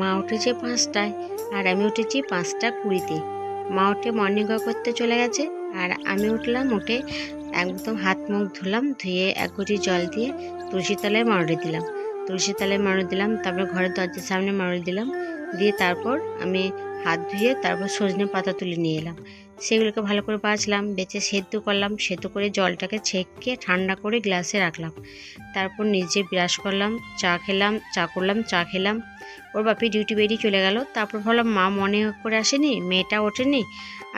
মা উঠেছে পাঁচটায় আর আমি উঠেছি পাঁচটা কুড়িতে। মা উঠে মর্নিং ওয়াক করতে চলে গেছে আর আমি উঠলাম, উঠে একদম হাত মুখ ধুলাম, ধুয়ে এক গুটি জল দিয়ে তুলসী তলায় মারড়ে দিলাম। তুলসী তলায় মারড়ে দিলাম, তারপর ঘরের দরজার সামনে মারড়ে দিলাম, দিয়ে তারপর আমি হাত ধুয়ে তারপর সজনে পাতা তুলে নিয়ে এলাম। সেগুলোকে ভালো করে বাছলাম বেছে সেদ্ধ করলাম, সেদ্ধ করে জলটাকে ছেঁকে ঠান্ডা করে গ্লাসে রাখলাম। তারপর নিজে ব্রাশ করলাম, চা খেলাম, চা করলাম, চা খেলাম, ওর বাপি ডিউটি বেরিয়ে চলে গেল। তারপর ভাবলাম, মা মনে করে আসেনি, মেয়েটা ওঠেনি,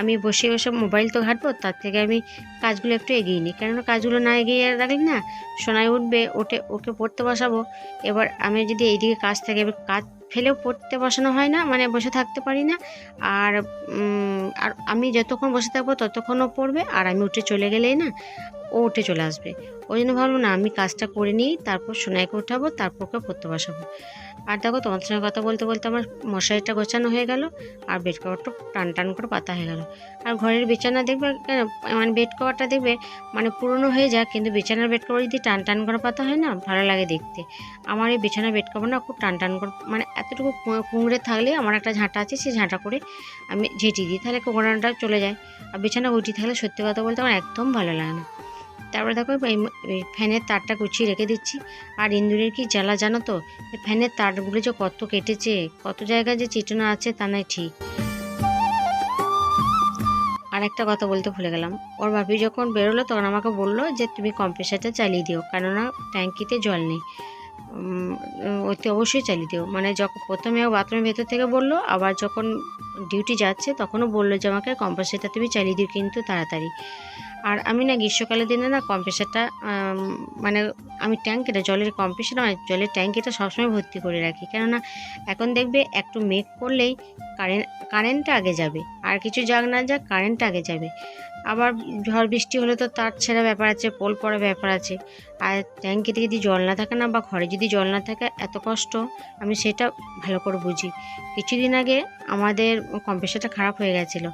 আমি বসে বসে মোবাইল তো ঘাটবো, তার থেকে আমি কাজগুলো একটু এগিয়ে নিই। কেননা কাজগুলো না এগিয়ে রাখলে না সোনায় উঠবে ওঠে ওকে পড়তে বসাবো। এবার আমি যদি এইদিকে কাজ থাকে, এবার কাজ ফেলেও পড়তে বসানো হয় না মানে বসে থাকতে পারি না। আর আর আমি যতক্ষণ বসে থাকব ততক্ষণও পড়বে, আর আমি উঠে চলে গেলেই না। ও উঠে চলে আসবে। ওই জন্য ভাবলাম না, আমি কাজটা করে নিই, তারপর সোনাইকে উঠাবো, তারপর ওকে পড়তে বসাবো। আর দেখো, তোমার সঙ্গে কথা বলতে বলতে আমার মশারিটা গোছানো হয়ে গেল আর বেড কভারটা টান টান করে পাতা হয়ে গেল। আর ঘরের বিছানা দেখবে, কেন মানে বেড কভারটা দেখবে মানে পুরনো হয়ে যায় কিন্তু বিছানার বেড কভার যদি টান টান করে পাতা হয় না, ভালো লাগে দেখতে। আমার এই বিছানার বেড কভার না খুব টান টান করে মানে এতটুকু কু- কুঁকড়ে থাকলে আমার একটা ঝাঁটা আছে সেই ঝাঁটা করে আমি ঝেঁটি দিই, তাহলে কুঁকড়াটা চলে যায়। আর বিছানা গুটি থাকলে সত্যি কথা বলতে আমার একদম ভালো লাগে না। তারপরে দেখো ফ্যানের তারটা গুছিয়ে রেখে দিচ্ছি। আর ইন্দুরের কি জ্বালা জানো তো? ফ্যানের তারগুলো যে কত কেটেছে, কত জায়গায় যে চিটানো আছে তা নয় ঠিক। আর একটা কথা বলতে ভুলে গেলাম। ওর ভাবি যখন বেরোলো তখন আমাকে বলল যে, তুমি কম্প্রেসারটা চালিয়ে দিও, কেননা ট্যাঙ্কিতে জল নেই। অতি অবশ্যই চালিয়ে দিও। মানে যখন প্রথমে ও বাথরুমের ভেতর থেকে বলল, আবার যখন ডিউটি যাচ্ছে তখনও বলল যে, আমাকে কম্প্রেসারটা তুমি চালিয়ে দিও কিন্তু তাড়াতাড়ি। আর আমি না গ্রীষ্মকালের দিনে না কম্প্রেসারটা মানে আমি ট্যাঙ্কিটা, জলের কম্প্রেসার নয় জলের ট্যাঙ্কিটা সবসময় ভর্তি করে রাখি। কেননা এখন দেখবে একটু মেঘ করলেই কারেন্ট কারেন্টটা আগে যাবে। আর কিছু যাক না যাক কারেন্টটা আগে যাবে। আবার ঝড়, বৃষ্টি হলে তো তার ছেঁড়া ব্যাপার আছে, পোল পড়া ব্যাপার আছে। আর ট্যাঙ্কিতে যদি জল না থাকে না বা ঘরে যদি জল না থাকে, এত কষ্ট, আমি সেটা ভালো করে বুঝি। কিছুদিন আগে আমাদের কম্প্রেসারটা খারাপ হয়ে গেছিল।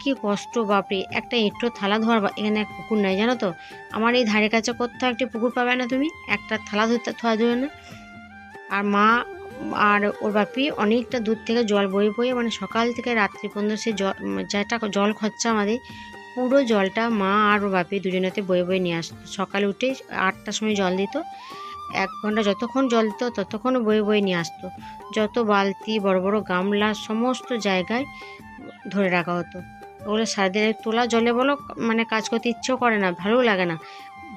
কি কষ্ট, বাপরে! একটা এঁটো থালা ধোয়ার এখানে এক পুকুর নাই, জানো তো? আমার এই ধারে কাছে কোথাও একটি পুকুর পাবে না তুমি? একটা থালা ধুতে ধোয়া ধুয়ে না? আর মা আর ওর বাপি অনেকটা দূর থেকে জল বয়ে বয়ে মানে সকাল থেকে রাত্রি পর্যন্ত সে জল যেটা জল খরচা আমাদের, পুরো জলটা মা আর ওর বাপি দুজনেতে বয়ে বয়ে নিয়ে আসতো। সকালে উঠে আটটার সময় জল দিত। এক ঘণ্টা যতক্ষণ জল দিত, ততক্ষণ বয়ে বয়ে নিয়ে আসতো। যত বালতি, বড় বড় গামলা, সমস্ত জায়গায় ধরে রাখা হতো। ওগুলো সারাদিন তোলা, জলে বলো মানে কাজ করতে ইচ্ছেও করে না, ভালোও লাগে না।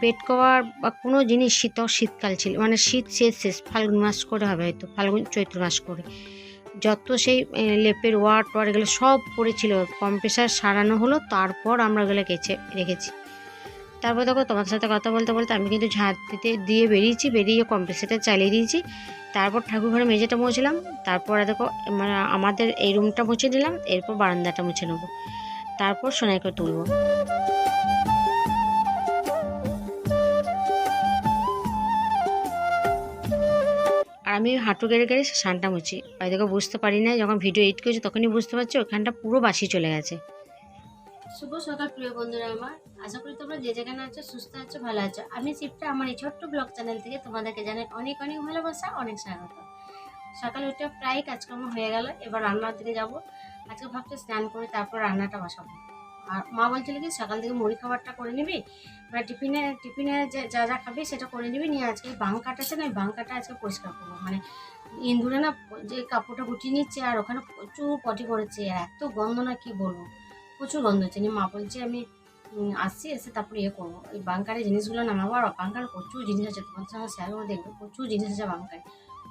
বেড কভার বা কোনো জিনিস শীত, শীতকাল ছিল মানে শীত শেষ শেষ, ফাল্গুন মাস করে হবে হয়তো, ফাল্গুন চৈত্র মাস করে। যত সেই লেপের ওয়ার টোয়ার এগুলো সব পড়েছিল কম্প্রেসার সারানো হলো, তারপর আমরা ওগুলো কেচে রেখেছি। তারপর দেখো তোমার সাথে কথা বলতে বলতে আমি কিন্তু ঝাঁট দিতে, দিয়ে বেরিয়েছি, বেরিয়ে কম্প্রেসারটা চালিয়ে দিয়েছি। তারপর ঠাকুর ঘরে মেঝেটা মুছলাম তারপর দেখো মানে আমাদের এই রুমটা মুছে দিলাম, এরপর বারান্দাটা মুছে নেব। তারপর সোনাইকে তুলবো। আর আমি হাঁটু গেড়ে গেড়ে সানটা মুছি। আর দেখো, বুঝতে পারি না যখন ভিডিও এডিট করছি তখনই বুঝতে পারছি, ওখানটা পুরো বাসি চলে গেছে। শুভ সকাল, প্রিয় বন্ধুরা আমার। আশা করি তোমরা যে যেখানে আছো, সুস্থ আছো, ভালো আছো। আমি শিবটা আমার এই ছোট্ট ব্লগ চ্যানেল থেকে তোমাদেরকে জানাই অনেক অনেক ভালোবাসা, অনেক স্বাগত। সকালে উঠে প্রায় কাজকর্ম হয়ে গেল, এবার রান্নার দিকে যাব। আজকে ভাবছি স্নান করে তারপর রান্নাটা বসাবো। আর মা বলছিল কি, সকাল থেকে মুড়ি খাবারটা করে নিবি মানে টিফিনে টিফিনে যে যা খাবি সেটা করে নিবি, নিয়ে আজকে বাংকাটা আছে না ওই বাংকাটা আজকে পরিষ্কার করব। মানে ইন্দুরে না যে কাপড়টা গুটিয়ে নিচ্ছে, আর ওখানে প্রচুর পটি করেছে এত গন্ধ না কি বলব? প্রচুর গন্ধ হচ্ছে। নিয়ে মা বলছে, আমি আসছি, এসে তারপরে ইয়ে করব। ওই বাংকারে জিনিসগুলো নামাবো, আর বাংকার প্রচুর জিনিস আছে। তোমার সঙ্গে শেয়ার দেখব, প্রচুর জিনিস আছে বাংকায়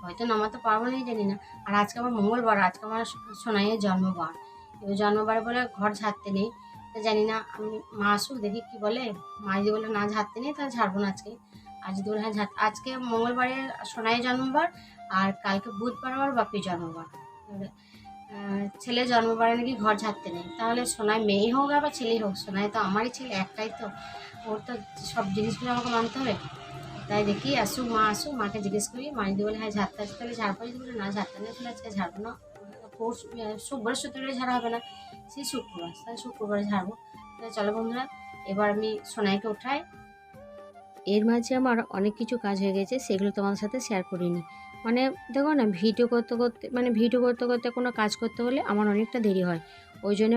হয়তো নামাতে পারব না জানি না। আর আজকে আমার মঙ্গলবার, আজকে আমার সোনাইয়ের জন্মবার। এবার জন্মবার বলে ঘর ঝাড়তে নেই, তো জানি না, আমি মা আসুক, দেখি কি বলে। মা যদি বলে না ঝাড়তে নেই, তাহলে ঝাড়বো না আজকে। আর যদি বলে হ্যাঁ ঝাড়, আজকে মঙ্গলবারে সোনাইয়ের জন্মবার, আর কালকে বুধবার আমার বাপির জন্মবার। ছেলে জন্মবারে নাকি ঘর ঝাড়তে নেই। তাহলে সোনাই মেয়ে হোক আবার ছেলেই হোক, সোনাই তো আমারই ছেলে, একটাই তো। ওর তো সব জিনিসগুলো আমাকে মানতে হবে। তাই দেখি আসুক মা আসুক মাকে জিজ্ঞেস করি, মা যদি বলে হ্যাঁ ঝাড়তে আছে তাহলে ঝাড়বো যদি বলে না, ঝাড়তে নেই তাহলে আজকে ঝাড়বো না। পরশ শুক্রবার শুক্রবারে ঝাড়া হবে না। সেই শুক্রবার, তাহলে শুক্রবারে ঝাড়বো। তাহলে চলো বন্ধুরা, এবার আমি সোনাইকে উঠাই। এর মাঝে আমার অনেক কিছু কাজ হয়ে গেছে, সেগুলো তোমাদের সাথে শেয়ার করিনি। মানে দেখো না, ভিডিও করতে করতে মানে ভিডিও করতে করতে কোনো কাজ করতে হলে আমার অনেকটা দেরি হয়। ওই জন্য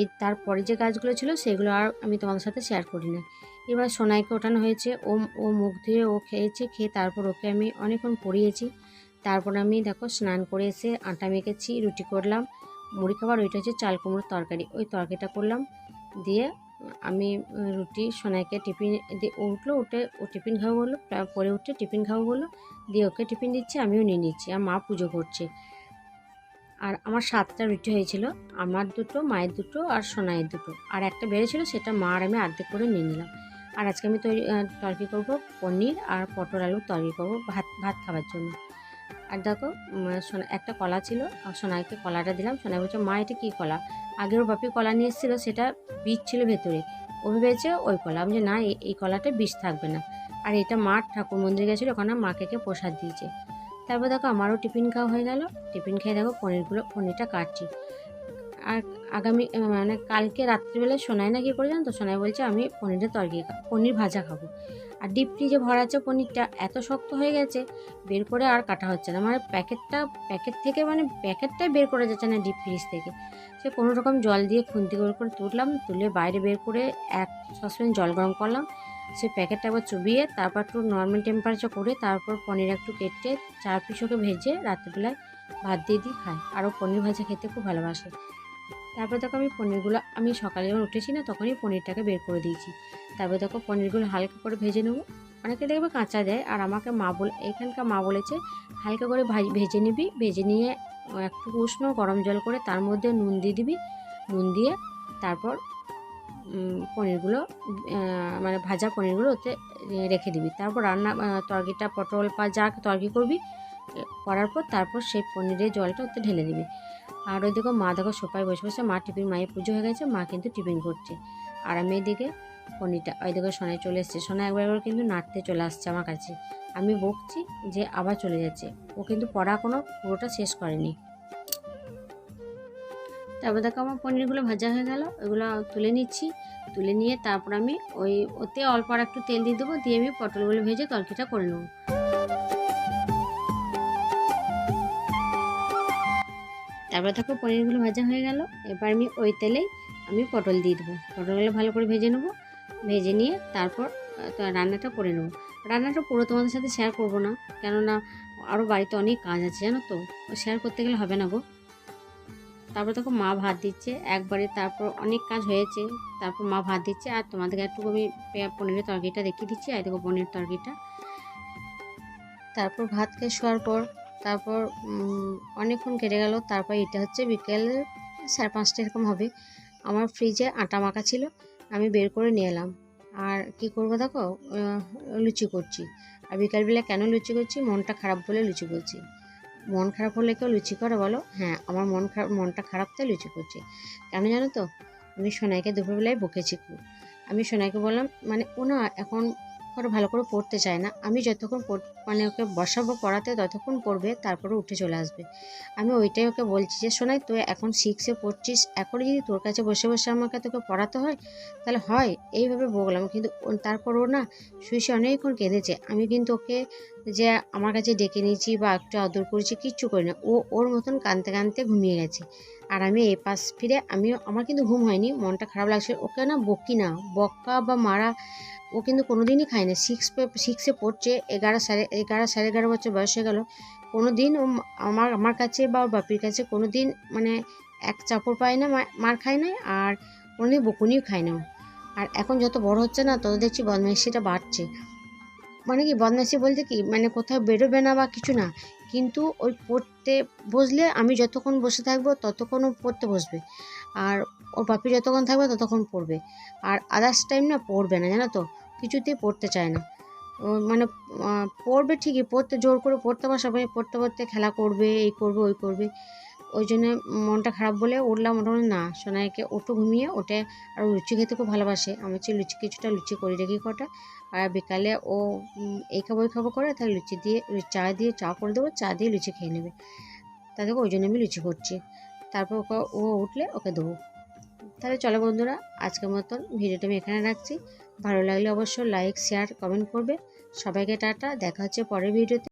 এই তারপরে যে কাজগুলো ছিল, সেগুলো আর আমি তোমাদের সাথে শেয়ার করি না। এবার সোনাইকে ওঠানো হয়েছে। ও ও মুখ ধুয়ে ও খেয়েছে, খেয়ে তারপর ওকে আমি অনেকক্ষণ পড়িয়েছি। তারপর আমি দেখো স্নান করে এসে আটা মেখেছি, রুটি করলাম। মুড়ি খাবার ওইটা হচ্ছে চাল কুমড়োর তরকারি। ওই তরকারিটা করলাম। দিয়ে আমি রুটি সোনাইকে টিফিন দিয়ে ও উঠল, উঠে ও টিফিন খাব বলল পরে উঠে টিফিন খাব বলল। দিয়ে ওকে টিফিন দিচ্ছি, আমিও নিয়ে নিচ্ছি, আর মা পুজো করছে। আর আমার সাতটা রুটি হয়েছিল, আমার দুটো, মায়ের দুটো আর সোনাইয়ের দুটো। আর একটা বেড়েছিল সেটা মা আর আমি অর্ধেক করে নিয়ে নিলাম। আর আজকে আমি তৈরি আহ, তরকারি করব পনির আর পটল আলুর তরকারি করব ভাত ভাত খাবার জন্য। আর দেখো সোনা একটা কলা ছিল আর সোনাইকে কলাটা দিলাম। সোনাই বলছে মা এটা কী কলা? আগের বাপি কলা নিয়ে এসেছিল সেটা বীজ ছিল ভেতরে। ও ভেবেছে ওই কলা। আমি যে না এই- এই কলাটা বীজ থাকবে না। আর এটা মা ঠাকুর মন্দিরে গেছিল ওখানে মাকে কে প্রসাদ দিয়েছে। তারপর দেখো আমারও টিফিন খাওয়া হয়ে গেল। টিফিন খেয়ে দেখো পনিরগুলো পনিরটা কাটছি। আর আগামী মানে কালকে রাত্রিবেলায় সোনায় না কি করে জানো তো? সোনাই বলছে, আমি পনিরের তরকারি খা- পনির ভাজা খাব। আর ডিপ ফ্রিজে ভরা আছে পনিরটা এত শক্ত হয়ে গেছে, বের করে আর কাটা হচ্ছে না। মানে প্যাকেটটা, প্যাকেট থেকে মানে প্যাকেটটাই বের করা যাচ্ছে না ডিপ ফ্রিজ থেকে। সে কোনো রকম জল দিয়ে খুন্তি করে করে তুললাম, তুলে বাইরে বের করে এক সসপ্যান জল গরম করলাম। সে প্যাকেটটা আবার চুবিয়ে তারপর একটু নর্মাল টেম্পারেচার করে তারপর পনির একটু কেটে চার পিস ওকে ভেজে রাত্রিবেলায় ভাত দিয়ে দিই, খায়। আরও পনির ভাজা খেতে খুব ভালোবাসে। তারপর দেখো আমি পনিরগুলো, আমি সকালে যখন উঠেছি না তখনই পনিরটাকে বের করে দিয়েছি। তারপর দেখো পনিরগুলো হালকা করে ভেজে নেব। অনেকে দেখবে কাঁচা দেয় আর আমাকে মা বলে, এখানকার মা বলেছে হালকা করে ভাজ- নিবি, ভেজে নিয়ে একটু উষ্ণ গরম জল করে তার মধ্যে নুন দিয়ে দিবি। নুন দিয়ে তারপর পনিরগুলো মানে ভাজা পনিরগুলো ওতে রেখে দিবি। তারপর রান্না তরকিটা পটল বা যা তরকি করবি করার পর তারপর সেই পনিরের জলটা ওতে ঢেলে দিবি। আর ওই দেখো মা দেখো সোফায় বসে বসে, মা টিফিন, মায়ের পুজো হয়ে গেছে, মা কিন্তু টিফিন করছে। আর আমি এদিকে পনিরটা ওই দেখো সোনায় চলে এসছে। সোনা একবার একবার কিন্তু নাড়তে চলে আসছে আমার কাছে। আমি বকছি যে আবার চলে যাচ্ছে। ও কিন্তু পড়া কোনো, পুরোটা শেষ করেনি। তারপর দেখো আমার পনিরগুলো ভাজা হয়ে গেল। ওইগুলো তুলে নিচ্ছি। তুলে নিয়ে তারপর আমি ওই, ওতে অল্প আর একটু তেল দিয়ে দেবো। দিয়ে আমি পটলগুলো ভেজে তরকারিটা করে নেব। তারপর দেখো পনিরগুলো ভাজা হয়ে গেল। এবার আমি ওই তেলেই আমি পটল দিয়ে দেবো। পটলগুলো ভালো করে ভেজে নেব। ভেজে নিয়ে তারপর রান্নাটা করে নেব। রান্নাটা পুরো তোমাদের সাথে শেয়ার করব না। কেননা আরও বাড়িতে অনেক কাজ আছে, জানো তো? শেয়ার করতে গেলে হবে না গো। তারপর দেখো মা ভাত দিচ্ছে। একবারে তারপর অনেক কাজ হয়েছে। তারপর মা ভাত দিচ্ছে। আর তোমাদেরকে একটু আমি পনিরের তরকারিটা দেখিয়ে দিচ্ছি। আর দেখো পনিরের তরকারিটা। তারপর ভাত খেয়ে শোয়ার পর তারপর অনেকক্ষণ কেটে গেল। তারপর এটা হচ্ছে বিকেল সাড়ে পাঁচটা এরকম হবে। আমার ফ্রিজে আটা মাখা ছিল, আমি বের করে নিয়ে এলাম। আর কি করব দেখো? লুচি করছি। আর বিকালবেলা কেন লুচি করছি? মনটা খারাপ বলে লুচি করছি। মন খারাপ হলে কেউ লুচি করে বলো? হ্যাঁ আমার মন খারাপ মনটা খারাপ তাই লুচি করছি। কেন জানো তো? আমি সোনাইকে দুপুরবেলায় বকেছি খুব। আমি সোনাইকে বললাম মানে ও না, এখন ধরো ভালো করে পড়তে চায় না। আমি যতক্ষণ মানে ওকে বসাবো পড়াতে ততক্ষণ পড়বে, তারপরে উঠে চলে আসবে। আমি ওইটাই ওকে বলছি যে, শোনাই, তুই এখন সিক্সে পড়ছিস, এখনই যদি তোর কাছে বসে বসে আমাকে তোকে পড়াতে হয়, তাহলে হয়, এইভাবে বললাম কিন্তু তারপর ও না শুয়ে অনেকক্ষণ কেঁদেছে। আমি কিন্তু ওকে যে, আমার কাছে ডেকে নিয়েছি বা একটু আদর করেছি, কিচ্ছু করি না। ও, ওর মতন কাঁদতে কাঁদতে ঘুমিয়ে গেছে। আর আমি এই পাশ ফিরে আমি আমার কিন্তু ঘুম হয়নি, মনটা খারাপ লাগছে। ওকে না বকি না, বকা বা মারা ও কিন্তু কোনোদিনই খায় না সিক্স সিক্সে পড়ছে, এগারো সাড়ে এগারো সাড়ে এগারো বছর বয়স হয়ে গেল। কোনো দিন ও আমার আমার কাছে বা ওর বাপির কাছে কোনো দিন মানে এক চাপড় পায় না মার খায় না আর কোনোদিন বকুনিও খায় না। আর এখন যত বড় হচ্ছে না, তত দেখছি বদমাইশিটা বাড়ছে। মানে কি, বদমাইশি বলতে কি মানে কোথাও বেরোবে না বা কিছু না, কিন্তু ওই পড়তে বসলে আমি যতক্ষণ বসে থাকব, ততক্ষণ পড়তে বসবে। আর ওর পাপি যতক্ষণ থাকবে ততক্ষণ পড়বে। আর আদার্স টাইম না পড়বে না, জানো তো? কিছুতেই পড়তে চায় না। মানে পড়বে ঠিকই, পড়তে জোর করে পড়তে বসাবে পড়তে পড়তে খেলা করবে, এই করবে, ওই করবে। ওই জন্য মনটা খারাপ বলে উঠলাম মোটামুটি না, সোনাইকে ওটু ঘুমিয়ে ওঠে আর লুচি খেতে খুব ভালোবাসে। আমি হচ্ছে লুচি, কিছুটা লুচি করে রেখি কটা। আর বিকালে ও এই খাব, ওই খাব করে তাহলে লুচি দিয়ে, চা দিয়ে, চা করে দেবো, চা দিয়ে লুচি খেয়ে নেবে। তাদেরকে ওই জন্য আমি লুচি করছি। তারপর ওকে, ও উঠলে ওকে দেবো। তাহলে চলো বন্ধুরা, আজকের মতন ভিডিওটা আমি এখানে রাখছি। ভালো লাগলে অবশ্যই লাইক শেয়ার কমেন্ট করবে। সবাইকে টাটা, দেখা হচ্ছে পরের ভিডিওতে।